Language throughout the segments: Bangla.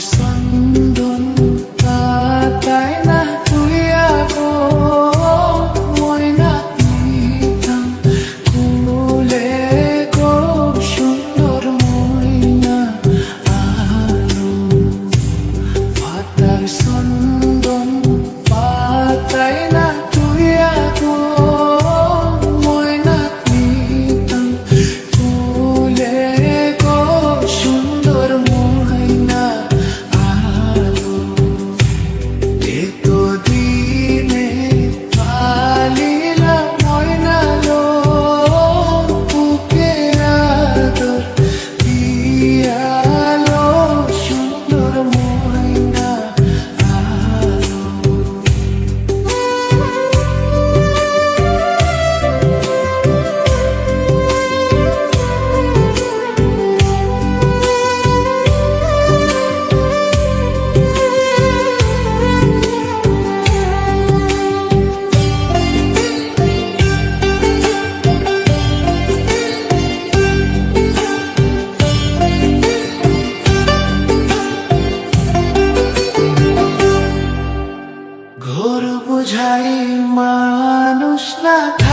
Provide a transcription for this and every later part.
心 বোঝাই মানুষ না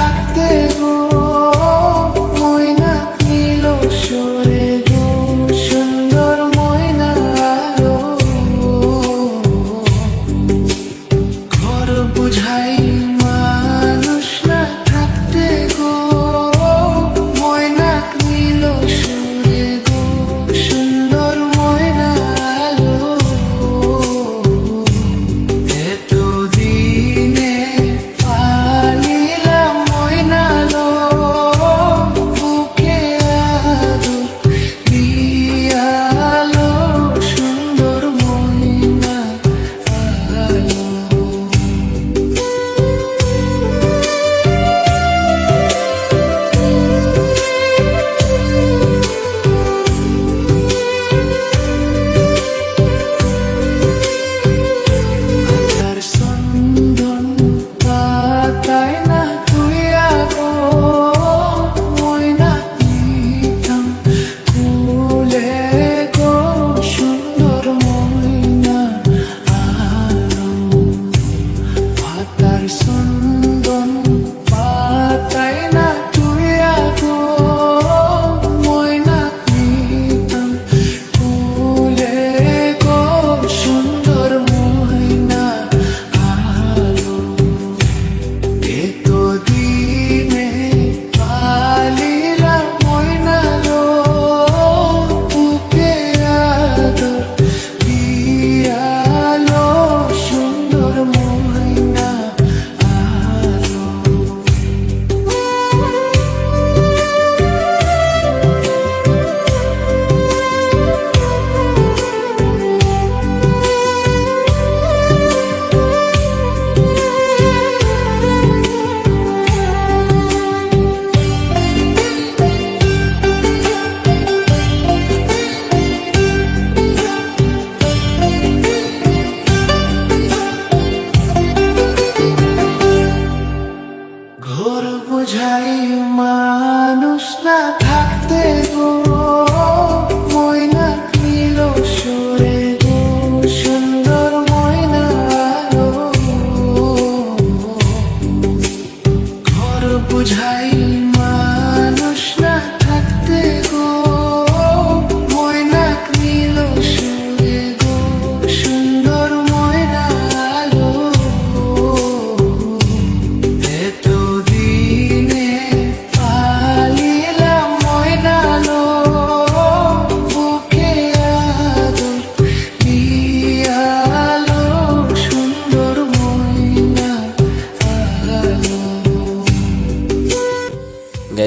gidersin বোঝাই মানুষ না থাকতে গো ময়না নীল সুরে গো সুন্দর ময়না ঘর বুঝাই মানুষরা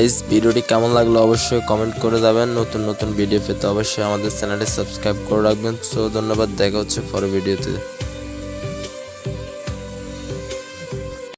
গাইজ ভিডিওটি কেমন লাগল অবশ্যই কমেন্ট করে যাবেন। নতুন নতুন ভিডিও পেতে অবশ্যই আমাদের চ্যানেলটি সাবস্ক্রাইব করে রাখবেন। সো ধন্যবাদ, দেখা হচ্ছে পরের ভিডিওতে